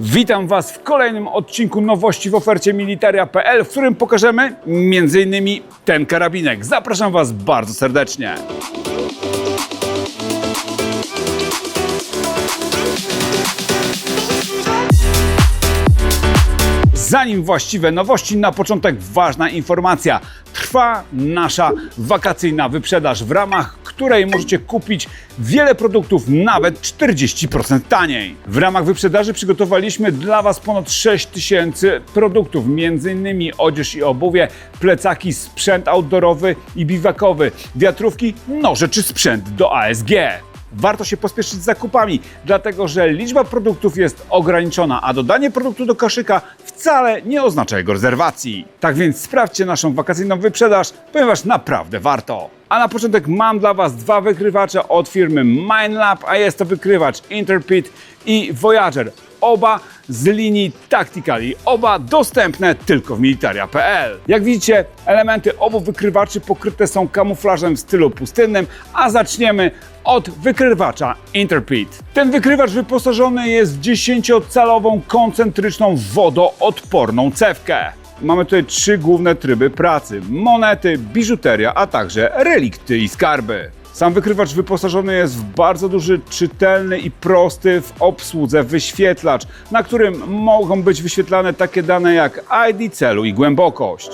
Witam Was w kolejnym odcinku nowości w ofercie militaria.pl, w którym pokażemy m.in. ten karabinek. Zapraszam Was bardzo serdecznie. Zanim właściwe nowości, na początek ważna informacja. Trwa nasza wakacyjna wyprzedaż, w ramach której możecie kupić wiele produktów nawet 40% taniej. W ramach wyprzedaży przygotowaliśmy dla Was ponad 6000 produktów, m.in. odzież i obuwie, plecaki, sprzęt outdoorowy i biwakowy, wiatrówki, noże czy sprzęt do ASG. Warto się pospieszyć z zakupami, dlatego że liczba produktów jest ograniczona, a dodanie produktu do koszyka wcale nie oznacza jego rezerwacji. Tak więc sprawdźcie naszą wakacyjną wyprzedaż, ponieważ naprawdę warto. A na początek mam dla Was dwa wykrywacze od firmy Minelab, a jest to wykrywacz Interpit i Voyager. Oba z linii Tacticali, oba dostępne tylko w militaria.pl. Jak widzicie, elementy obu wykrywaczy pokryte są kamuflażem w stylu pustynnym, a zaczniemy od wykrywacza Interpit. Ten wykrywacz wyposażony jest w 10-calową koncentryczną wodoodporną cewkę. Mamy tutaj trzy główne tryby pracy: monety, biżuteria, a także relikty i skarby. Sam wykrywacz wyposażony jest w bardzo duży, czytelny i prosty w obsłudze wyświetlacz, na którym mogą być wyświetlane takie dane jak ID celu i głębokość.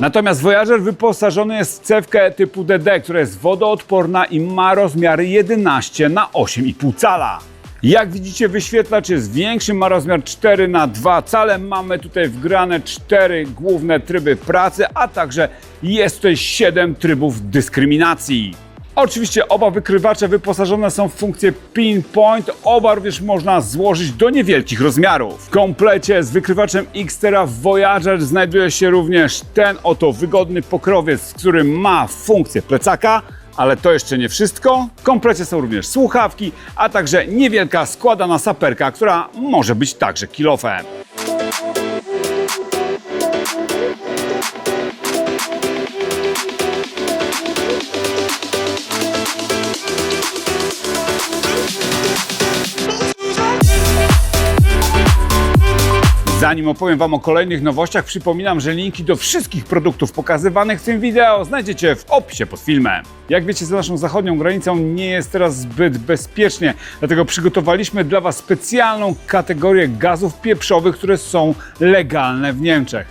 Natomiast Voyager wyposażony jest w cewkę typu DD, która jest wodoodporna i ma rozmiary 11 na 8,5 cala. Jak widzicie, wyświetlacz jest większy, ma rozmiar 4 na 2 cale. Mamy tutaj wgrane cztery główne tryby pracy, a także jest tutaj 7 trybów dyskryminacji. Oczywiście oba wykrywacze wyposażone są w funkcję pinpoint, oba również można złożyć do niewielkich rozmiarów. W komplecie z wykrywaczem Xtera Voyager znajduje się również ten oto wygodny pokrowiec, który ma funkcję plecaka, ale to jeszcze nie wszystko. W komplecie są również słuchawki, a także niewielka składana saperka, która może być także kilofem. Zanim opowiem Wam o kolejnych nowościach, przypominam, że linki do wszystkich produktów pokazywanych w tym wideo znajdziecie w opisie pod filmem. Jak wiecie, za naszą zachodnią granicą nie jest teraz zbyt bezpiecznie, dlatego przygotowaliśmy dla Was specjalną kategorię gazów pieprzowych, które są legalne w Niemczech.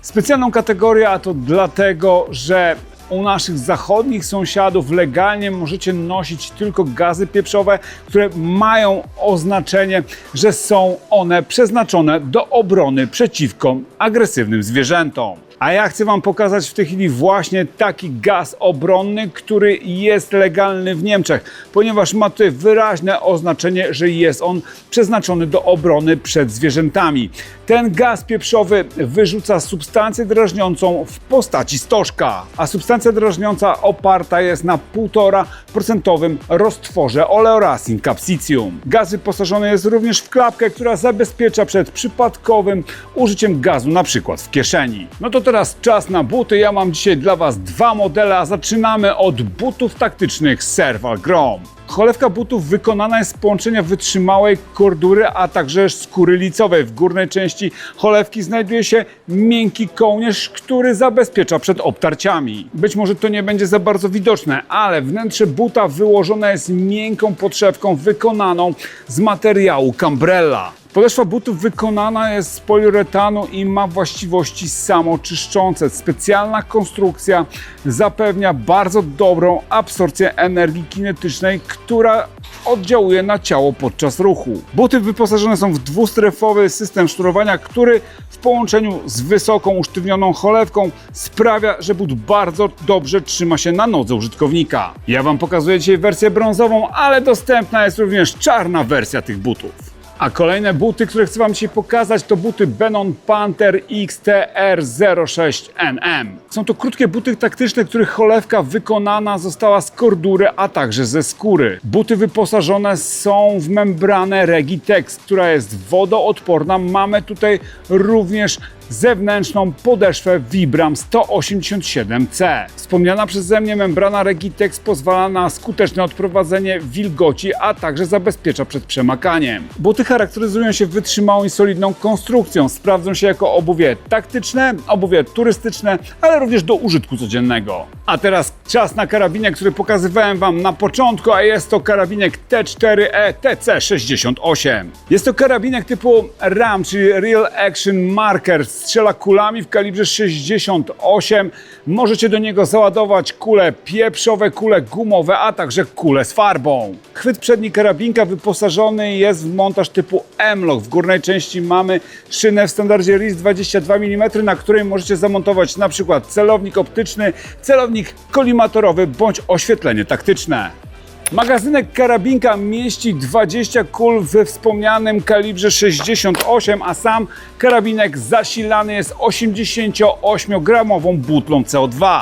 Specjalną kategorię, a to dlatego, że u naszych zachodnich sąsiadów legalnie możecie nosić tylko gazy pieprzowe, które mają oznaczenie, że są one przeznaczone do obrony przeciwko agresywnym zwierzętom. A ja chcę Wam pokazać w tej chwili właśnie taki gaz obronny, który jest legalny w Niemczech, ponieważ ma tutaj wyraźne oznaczenie, że jest on przeznaczony do obrony przed zwierzętami. Ten gaz pieprzowy wyrzuca substancję drażniącą w postaci stożka, a substancja drażniąca oparta jest na 1,5% roztworze oleorasin capsicum. Gaz wyposażony jest również w klapkę, która zabezpiecza przed przypadkowym użyciem gazu, na przykład w kieszeni. No to teraz czas na buty. Ja mam dzisiaj dla Was dwa modele, a zaczynamy od butów taktycznych Serval Grom. Cholewka butów wykonana jest z połączenia wytrzymałej kordury, a także skóry licowej. W górnej części cholewki znajduje się miękki kołnierz, który zabezpiecza przed obtarciami. Być może to nie będzie za bardzo widoczne, ale wnętrze buta wyłożone jest miękką podszewką wykonaną z materiału Cambrella. Podeszwa butów wykonana jest z poliuretanu i ma właściwości samoczyszczące. Specjalna konstrukcja zapewnia bardzo dobrą absorpcję energii kinetycznej, która oddziałuje na ciało podczas ruchu. Buty wyposażone są w dwustrefowy system sznurowania, który w połączeniu z wysoką usztywnioną cholewką sprawia, że but bardzo dobrze trzyma się na nodze użytkownika. Ja Wam pokazuję dzisiaj wersję brązową, ale dostępna jest również czarna wersja tych butów. A kolejne buty, które chcę Wam dzisiaj pokazać, to buty Benon Panther XTR06NM. Są to krótkie buty taktyczne, których cholewka wykonana została z kordury, a także ze skóry. Buty wyposażone są w membranę Regitex, która jest wodoodporna. Mamy tutaj również zewnętrzną podeszwę Vibram 187C. Wspomniana przeze mnie membrana Regitex pozwala na skuteczne odprowadzenie wilgoci, a także zabezpiecza przed przemakaniem. Buty charakteryzują się wytrzymałą i solidną konstrukcją. Sprawdzą się jako obuwie taktyczne, obuwie turystyczne, ale również do użytku codziennego. A teraz czas na karabinek, który pokazywałem Wam na początku, a jest to karabinek T4E TC68. Jest to karabinek typu RAM, czyli Real Action Marker. Strzela kulami w kalibrze 68. Możecie do niego załadować kule pieprzowe, kule gumowe, a także kule z farbą. Chwyt przedni karabinka wyposażony jest w montaż typu M-Lock. W górnej części mamy szynę w standardzie RIS 22 mm, na której możecie zamontować na przykład celownik optyczny, celownik kolimatorowy bądź oświetlenie taktyczne. Magazynek karabinka mieści 20 kul we wspomnianym kalibrze 68, a sam karabinek zasilany jest 88-gramową butlą CO2.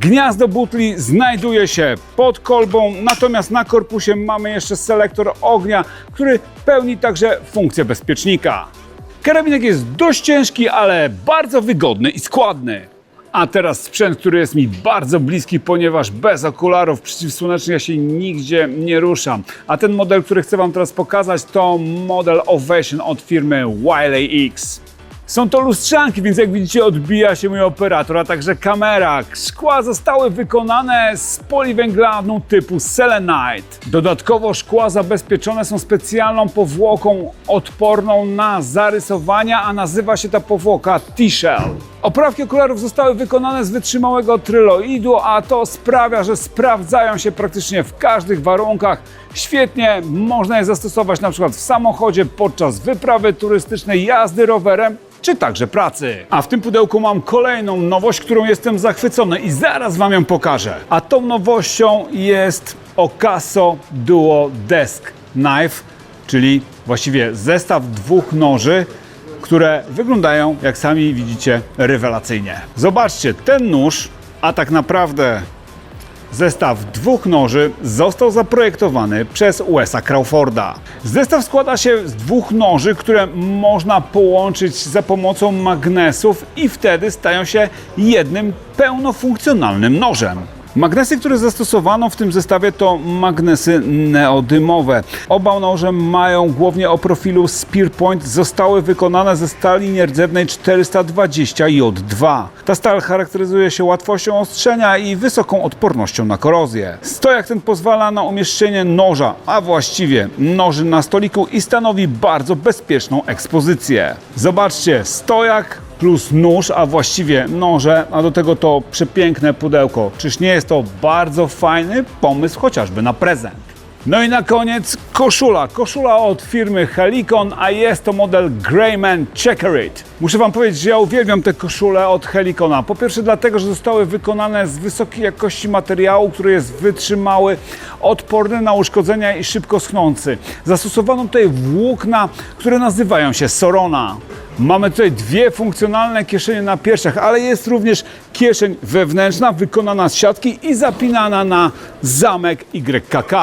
Gniazdo butli znajduje się pod kolbą, natomiast na korpusie mamy jeszcze selektor ognia, który pełni także funkcję bezpiecznika. Karabinek jest dość ciężki, ale bardzo wygodny i składny. A teraz sprzęt, który jest mi bardzo bliski, ponieważ bez okularów przeciwsłonecznych ja się nigdzie nie ruszam. A ten model, który chcę Wam teraz pokazać, to model Ovation od firmy Wiley X. Są to lustrzanki, więc jak widzicie odbija się mój operator, a także kamera. Szkła zostały wykonane z poliwęglaną typu selenite. Dodatkowo szkła zabezpieczone są specjalną powłoką odporną na zarysowania, a nazywa się ta powłoka T-shell. Oprawki okularów zostały wykonane z wytrzymałego tryloidu, a to sprawia, że sprawdzają się praktycznie w każdych warunkach. Świetnie można je zastosować przykład w samochodzie podczas wyprawy turystycznej, jazdy rowerem czy także pracy. A w tym pudełku mam kolejną nowość, którą jestem zachwycony i zaraz Wam ją pokażę. A tą nowością jest Okaso Duo Desk Knife, czyli właściwie zestaw dwóch noży, które wyglądają, jak sami widzicie, rewelacyjnie. Zobaczcie, ten nóż, a tak naprawdę Zestaw dwóch noży został zaprojektowany przez USA Crawforda. Zestaw składa się z dwóch noży, które można połączyć za pomocą magnesów i wtedy stają się jednym pełnofunkcjonalnym nożem. Magnesy, które zastosowano w tym zestawie to magnesy neodymowe. Oba noże mają głównie o profilu Spear Point, zostały wykonane ze stali nierdzewnej 420 J2. Ta stal charakteryzuje się łatwością ostrzenia i wysoką odpornością na korozję. Stojak ten pozwala na umieszczenie noża, a właściwie noży na stoliku i stanowi bardzo bezpieczną ekspozycję. Zobaczcie, stojak plus nóż, a właściwie noże, a do tego to przepiękne pudełko. Czyż nie jest to bardzo fajny pomysł chociażby na prezent? No i na koniec koszula. Koszula od firmy Helicon, a jest to model Greyman Checkerit. Muszę Wam powiedzieć, że ja uwielbiam te koszule od Helicona. Po pierwsze dlatego, że zostały wykonane z wysokiej jakości materiału, który jest wytrzymały, odporny na uszkodzenia i szybko schnący. Zastosowano tutaj włókna, które nazywają się Sorona. Mamy tutaj dwie funkcjonalne kieszenie na piersiach, ale jest również kieszeń wewnętrzna wykonana z siatki i zapinana na zamek YKK.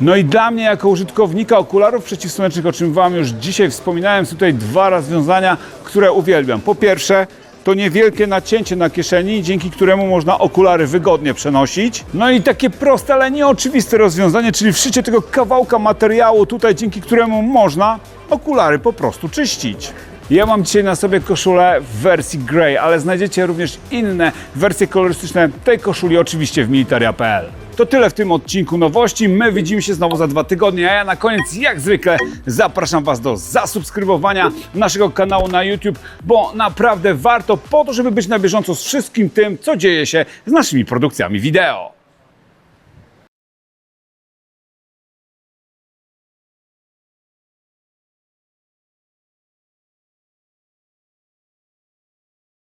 No i dla mnie jako użytkownika okularów przeciwsłonecznych, o czym Wam już dzisiaj wspominałem, są tutaj dwa rozwiązania, które uwielbiam. Po pierwsze, to niewielkie nacięcie na kieszeni, dzięki któremu można okulary wygodnie przenosić. No i takie proste, ale nieoczywiste rozwiązanie, czyli wszycie tego kawałka materiału tutaj, dzięki któremu można okulary po prostu czyścić. Ja mam dzisiaj na sobie koszulę w wersji grey, ale znajdziecie również inne wersje kolorystyczne tej koszuli oczywiście w militaria.pl. To tyle w tym odcinku nowości. My widzimy się znowu za dwa tygodnie, a ja na koniec, jak zwykle, zapraszam Was do zasubskrybowania naszego kanału na YouTube, bo naprawdę warto po to, żeby być na bieżąco z wszystkim tym, co dzieje się z naszymi produkcjami wideo.